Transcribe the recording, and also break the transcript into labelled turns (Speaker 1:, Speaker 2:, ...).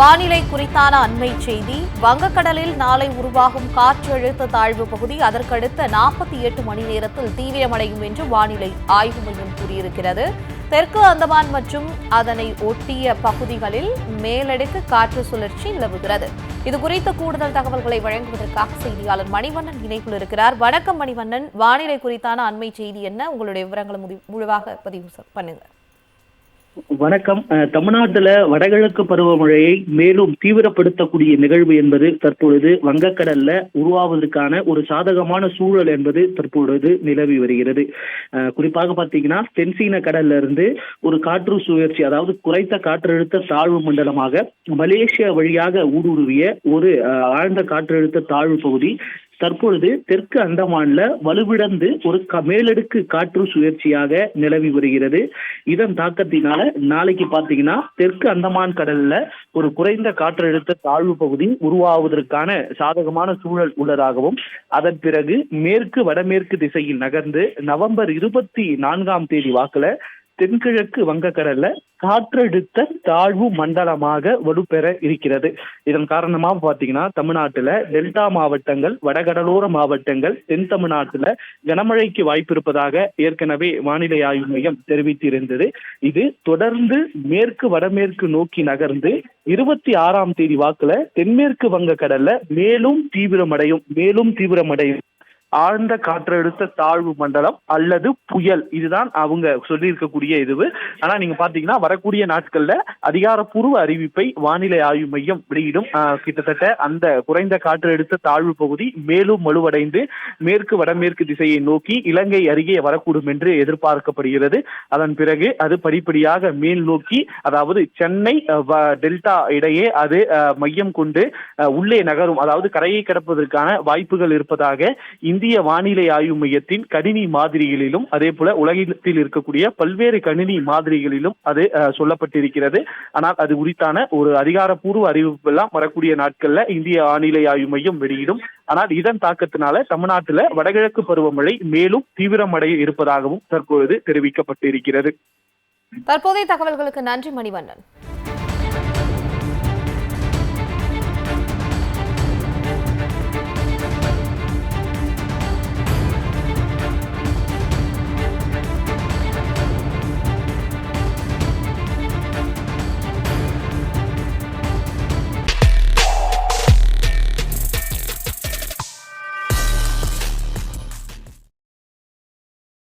Speaker 1: வானிலை குறித்தான அண்மை செய்தி. வங்கக்கடலில் நாளை உருவாகும் காற்றழுத்த தாழ்வு பகுதி அதற்கடுத்த நாற்பத்தி எட்டு மணி நேரத்தில் தீவிரமடையும் என்று வானிலை ஆய்வு மையம் கூறியிருக்கிறது. தெற்கு அந்தமான் மற்றும் அதனை ஒட்டிய பகுதிகளில் மேலடுக்கு காற்று சுழற்சி நிலவுகிறது. இது குறித்த கூடுதல் தகவல்களை வழங்குவதற்காக செய்தியாளர் மணிவண்ணன் இணைப்பில் இருக்கிறார். வணக்கம் மணிவண்ணன். வானிலை குறித்தான அண்மை செய்தி என்ன? உங்களுடைய விவரங்களை முழுவாக பதிவு பண்ணுங்கள்
Speaker 2: வணக்கம். அஹ், தமிழ்நாட்டுல வடகிழக்கு பருவமழையை மேலும் தீவிரப்படுத்தக்கூடிய நிகழ்வு என்பது தற்பொழுது வங்கக்கடல்ல உருவாவதற்கான ஒரு சாதகமான சூழல் என்பது தற்பொழுது நிலவி வருகிறது. குறிப்பாக பார்த்தீங்கன்னா தென்சீன கடல்ல இருந்து ஒரு காற்று சுழற்சி அதாவது குறைத்த காற்றழுத்த தாழ்வு மண்டலமாக மலேசியா வழியாக ஊடுருவிய ஒரு அஹ், ஆழ்ந்த காற்றழுத்த தாழ்வு பகுதி தற்பொழுது தெற்கு அந்தமான்ல வலுவிழந்து ஒரு க- மேலடுக்கு காற்று சுழற்சியாக நிலவி வருகிறது. இதன் தாக்கத்தினால நாளைக்கு பாத்தீங்கன்னா தெற்கு அந்தமான் கடல்ல ஒரு குறைந்த காற்றழுத்த தாழ்வு பகுதி உருவாவதற்கான சாதகமான சூழல் உள்ளதாகவும் அதன் பிறகு மேற்கு வடமேற்கு திசையில் நகர்ந்து நவம்பர் இருபத்தி நான்காம் தேதி வாக்குல தென்கிழக்கு வங்கக்கடல்ல காற்றழுத்த தாழ்வு மண்டலமாக வலுப்பெற இருக்கிறது. இதன் காரணமாக பாத்தீங்கன்னா தமிழ்நாட்டுல டெல்டா மாவட்டங்கள் வடகடலோர மாவட்டங்கள் தென் தமிழ்நாட்டுல கனமழைக்கு வாய்ப்பு இருப்பதாக ஏற்கனவே வானிலை ஆய்வு மையம் தெரிவித்திருந்தது. இது தொடர்ந்து மேற்கு வடமேற்கு நோக்கி நகர்ந்து இருபத்தி ஆறாம் தேதி வாக்குல தென்மேற்கு வங்க கடல்ல மேலும் தீவிரமடையும் மேலும் தீவிரமடையும். ஆழ்ந்த காற்றழுத்த தாழ்வு மண்டலம் அல்லது புயல். இதுதான் அவங்க சொல்லியிருக்கக்கூடிய இதுவு ஆனா நீங்க பாத்தீங்கன்னா வரக்கூடிய நாட்கள்ல அதிகாரப்பூர்வ அறிவிப்பை வானிலை ஆய்வு மையம் வெளியிடும். கிட்டத்தட்ட அந்த குறைந்த காற்றழுத்த தாழ்வு பகுதி மேலும் வலுவடைந்து மேற்கு வடமேற்கு திசையை நோக்கி இலங்கை அருகே வரக்கூடும் என்று எதிர்பார்க்கப்படுகிறது. அதன் பிறகு அது படிப்படியாக மேல் நோக்கி அதாவது சென்னை டெல்டா இடையே அது மையம் கொண்டு உள்ளே நகரும். அதாவது கரையை கடப்பதற்கான வாய்ப்புகள் இருப்பதாக இந்திய வானிலை ஆய்வு மையத்தின் கணினி மாதிரிகளிலும் அதே போல உலகத்தில் இருக்கக்கூடிய பல்வேறு கணினி மாதிரிகளிலும் அது சொல்லப்பட்டிருக்கிறது. ஆனால் அது குறித்தான ஒரு அதிகாரப்பூர்வ அறிவிப்பு எல்லாம் வரக்கூடிய நாட்கள்ல இந்திய வானிலை ஆய்வு மையம் வெளியிடும். ஆனால் இதன் தாக்கத்தினால தமிழ்நாட்டுல வடகிழக்கு பருவமழை மேலும் தீவிரமடைய இருப்பதாகவும் தற்பொழுது தெரிவிக்கப்பட்டிருக்கிறது.
Speaker 1: தற்போதைய தகவல்களுக்கு நன்றி மணிவண்ணன்.